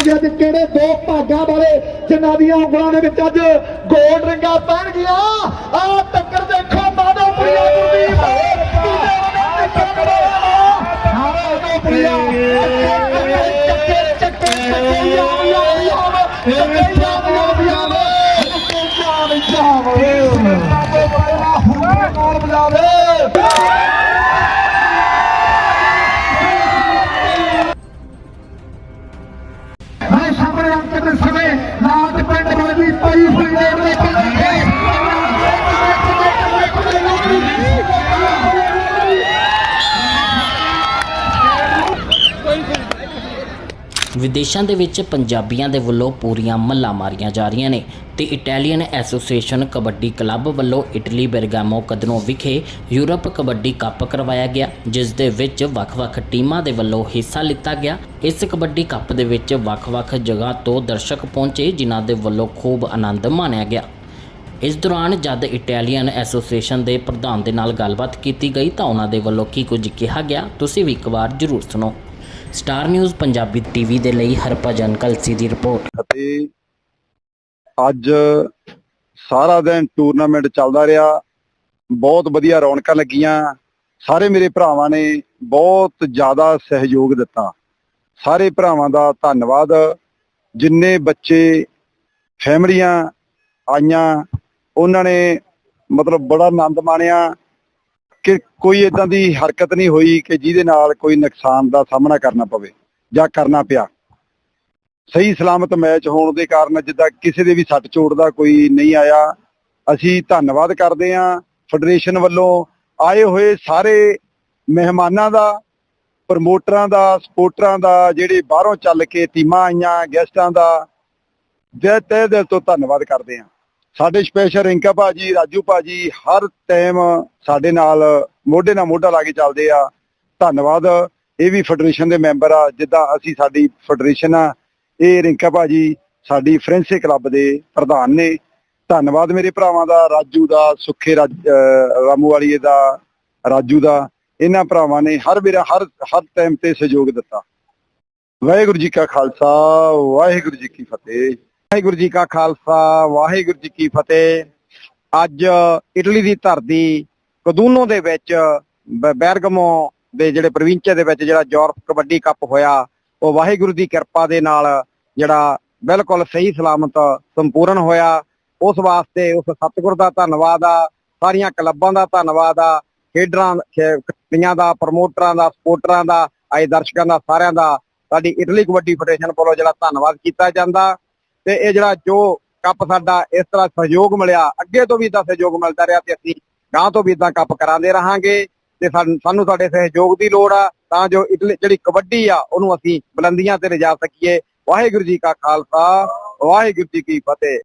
ਦੱਸਾਂਗੇ ਅੱਜ ਕਿਹੜੇ ਦੋ ਭਾਗਾਂ ਵਾਲੇ ਜਿਨ੍ਹਾਂ ਦੀਆਂ ਉਂਗਲਾਂ ਦੇ ਵਿੱਚ ਅੱਜ ਗੋਲਡ ਰਿੰਗਾਂ ਪੈਣ ਗਿਆ ਆ ਟੱਕਰ ਦੇਖੋ ਮਾਧੋਪੁਰੀਆ ਗੁਰਦੀਪ ਮਾਧੋਪੁਰੀਆ ਚੱਕੇ ਚੱਕੇ ਚੱਕੇ ਯਾਮ ਯਾਮ ਯਾਮ ਚੱਕੇ ਯਾਮ ਯਾਮ ਯਾਮ ਚੱਕੇ ਯਾਮ ਯਾਮ ਵਿਦੇਸ਼ਾਂ ਦੇ ਵਿੱਚ ਪੰਜਾਬੀਆਂ ਦੇ ਵੱਲੋਂ ਪੂਰੀਆਂ ਮੱਲਾਂ ਮਾਰੀਆਂ ਜਾ ਰਹੀਆਂ ਨੇ ਤੇ ਇਟਾਲੀਅਨ ਐਸੋਸੀਏਸ਼ਨ ਕਬੱਡੀ ਕਲੱਬ ਵੱਲੋਂ ਇਟਲੀ, ਬਰਗਾਮੋ ਕਦਨੋ ਵਿਖੇ ਯੂਰਪ ਕਬੱਡੀ ਕੱਪ ਕਰਵਾਇਆ ਗਿਆ, ਜਿਸ ਦੇ ਵਿੱਚ ਵੱਖ-ਵੱਖ ਟੀਮਾਂ ਦੇ ਵੱਲੋਂ ਹਿੱਸਾ ਲਿੱਤਾ ਗਿਆ। ਇਸ ਕਬੱਡੀ ਕੱਪ ਦੇ ਵਿੱਚ ਵੱਖ-ਵੱਖ ਜਗ੍ਹਾ ਤੋਂ ਦਰਸ਼ਕ ਪਹੁੰਚੇ, ਜਿਨ੍ਹਾਂ ਦੇ ਵੱਲੋਂ ਖੂਬ ਆਨੰਦ ਮਾਣਿਆ ਗਿਆ। ਇਸ ਦੌਰਾਨ ਜਦ ਇਟਾਲੀਅਨ ਐਸੋਸੀਏਸ਼ਨ ਦੇ ਪ੍ਰਧਾਨ ਦੇ ਨਾਲ ਗੱਲਬਾਤ ਕੀਤੀ ਗਈ ਤਾਂ ਉਹਨਾਂ ਦੇ ਵੱਲੋਂ ਕੀ ਕੁਝ ਕਿਹਾ ਗਿਆ, ਤੁਸੀਂ ਵੀ ਇੱਕ ਵਾਰ ਜ਼ਰੂਰ ਸੁਣੋ। ਸਟਾਰ ਨਿਊਜ਼ ਪੰਜਾਬੀ ਟੀਵੀ ਦੇ ਲਈ ਹਰਭਜਨ ਕਲਸੀ ਦੀ ਰਿਪੋਰਟ। ਅਤੇ ਅੱਜ ਸਾਰਾ ਦਿਨ ਟੂਰਨਾਮੈਂਟ ਚੱਲਦਾ ਰਿਹਾ। ਬਹੁਤ ਵਧੀਆ ਰੌਣਕਾਂ ਲੱਗੀਆਂ। ਸਾਰੇ ਮੇਰੇ ਭਰਾਵਾਂ ਨੇ ਬਹੁਤ ਜ਼ਿਆਦਾ ਸਹਿਯੋਗ ਦਿੱਤਾ। ਸਾਰੇ ਭਰਾਵਾਂ ਦਾ ਧੰਨਵਾਦ। ਜਿੰਨੇ ਬੱਚੇ, ਫੈਮਲੀਆਂ ਆਈਆਂ, ਉਹਨਾਂ ਨੇ ਮਤਲਬ ਬੜਾ ਆਨੰਦ ਮਾਣਿਆ। ਕਿ ਕੋਈ ਇਦਾਂ ਦੀ ਹਰਕਤ ਨਹੀਂ ਹੋਈ ਕਿ ਜਿਹਦੇ ਨਾਲ ਕੋਈ ਨੁਕਸਾਨ ਦਾ ਸਾਹਮਣਾ ਕਰਨਾ ਪਵੇ ਜਾਂ ਕਰਨਾ ਪਿਆ। ਸਹੀ ਸਲਾਮਤ ਮੈਚ ਹੋਣ ਦੇ ਕਾਰਨ ਜਿੱਦਾਂ ਕਿਸੇ ਦੇ ਵੀ ਸੱਟ ਚੋਟ ਦਾ ਕੋਈ ਨਹੀਂ ਆਇਆ, ਅਸੀਂ ਧੰਨਵਾਦ ਕਰਦੇ ਹਾਂ ਫੈਡਰੇਸ਼ਨ ਵੱਲੋਂ। ਆਏ ਹੋਏ ਸਾਰੇ ਮਹਿਮਾਨਾਂ ਦਾ, ਪ੍ਰਮੋਟਰਾਂ ਦਾ, ਸਪੋਰਟਰਾਂ ਦਾ, ਜਿਹੜੇ ਬਾਹਰੋਂ ਚੱਲ ਕੇ ਟੀਮਾਂ ਆਈਆਂ, ਗੈਸਟਾਂ ਦਾ ਦਿਲ ਤਹਿ ਦਿਲ ਤੋਂ ਧੰਨਵਾਦ ਕਰਦੇ ਹਾਂ। ਸਾਡੇ ਸਪੈਸ਼ਲ ਰਿੰਕਾ ਭਾਜੀ, ਰਾਜੂ ਭਾਜੀ, ਹਰ ਟਾਈਮ ਸਾਡੇ ਨਾਲ ਮੋਢੇ ਨਾਲ ਮੋਢਾ ਲਾ ਕੇ ਚੱਲਦੇ ਆ। ਧੰਨਵਾਦ। ਇਹ ਵੀ ਫੈਡਰੇਸ਼ਨ ਦੇ ਮੈਂਬਰ ਆ, ਜਿੱਦਾਂ ਅਸੀਂ ਸਾਡੀ ਫੈਡਰੇਸ਼ਨ ਆ, ਇਹ ਰਿੰਕਾ ਭਾਜੀ ਸਾਡੀ ਫਰੈਂਸੇ ਕਲੱਬ ਦੇ ਪ੍ਰਧਾਨ ਨੇ। ਧੰਨਵਾਦ ਮੇਰੇ ਭਰਾਵਾਂ ਦਾ, ਰਾਜੂ ਦਾ, ਸੁੱਖੇ ਰਾਜ- ਰਾਮੂ ਵਾਲੀਏ ਦਾ, ਰਾਜੂ ਦਾ। ਇਹਨਾਂ ਭਰਾਵਾਂ ਨੇ ਹਰ ਮੇਰਾ, ਹਰ ਹਰ ਟਾਈਮ ਤੇ ਸਹਿਯੋਗ ਦਿੱਤਾ। ਵਾਹਿਗੁਰੂ ਜੀ ਕਾ ਖਾਲਸਾ, ਵਾਹਿਗੁਰੂ ਜੀ ਕੀ ਫਤਿਹ। ਵਾਹਿਗੁਰੂ ਜੀ ਕਾ ਖਾਲਸਾ, ਵਾਹਿਗੁਰੂ ਜੀ ਕੀ ਫਤਿਹ। ਅੱਜ ਇਟਲੀ ਦੀ ਧਰਤੀ ਕਦੂਨੋ ਦੇ ਵਿੱਚ ਬੈਰਗਮੋ ਦੇ ਜਿਹੜੇ ਪ੍ਰਵਿੰਚੇ ਦੇ ਵਿੱਚ ਜਿਹੜਾ ਯੂਰਪ ਕਬੱਡੀ ਕੱਪ ਹੋਇਆ, ਉਹ ਵਾਹਿਗੁਰੂ ਦੀ ਕਿਰਪਾ ਦੇ ਨਾਲ ਜਿਹੜਾ ਬਿਲਕੁਲ ਸਹੀ ਸਲਾਮਤ ਸੰਪੂਰਨ ਹੋਇਆ। ਉਸ ਵਾਸਤੇ ਉਸ ਸਤਿਗੁਰ ਦਾ ਧੰਨਵਾਦ ਆ, ਸਾਰੀਆਂ ਕਲੱਬਾਂ ਦਾ ਧੰਨਵਾਦ ਆ, ਖੇਡਰਾਂ ਖੇਡਾਂ ਦਾ, ਪ੍ਰਮੋਟਰਾਂ ਦਾ, ਸਪੋਰਟਰਾਂ ਦਾ, ਆਏ ਦਰਸ਼ਕਾਂ ਦਾ, ਸਾਰਿਆਂ ਦਾ। ਸਾਡੀ ਇਟਲੀ ਕਬੱਡੀ ਫੈਡਰੇਸ਼ਨ ਵੱਲੋਂ ਜਿਹੜਾ ਧੰਨਵਾਦ ਕੀਤਾ ਜਾਂਦਾ। ਤੇ ਇਹ ਜਿਹੜਾ ਜੋ ਕੱਪ ਸਾਡਾ ਇਸ ਤਰ੍ਹਾਂ ਸਹਿਯੋਗ ਮਿਲਿਆ, ਅੱਗੇ ਤੋਂ ਵੀ ਇਦਾਂ ਸਹਿਯੋਗ ਮਿਲਦਾ ਰਿਹਾ ਤੇ ਅਸੀਂ ਗਾਂ ਤੋਂ ਵੀ ਇਦਾਂ ਕੱਪ ਕਰਾਉਂਦੇ ਰਹਾਂਗੇ ਤੇ ਸਾਨੂੰ ਸਾਨੂੰ ਤੁਹਾਡੇ ਸਹਿਯੋਗ ਦੀ ਲੋੜ ਆ, ਤਾਂ ਜੋ ਇਟਲੀ ਜਿਹੜੀ ਕਬੱਡੀ ਆ, ਉਹਨੂੰ ਅਸੀਂ ਬੁਲੰਦੀਆਂ ਤੇ ਲਿਜਾ ਸਕੀਏ। ਵਾਹਿਗੁਰੂ ਜੀ ਕਾ ਖਾਲਸਾ, ਵਾਹਿਗੁਰੂ ਜੀ ਕੀ ਫਤਿਹ।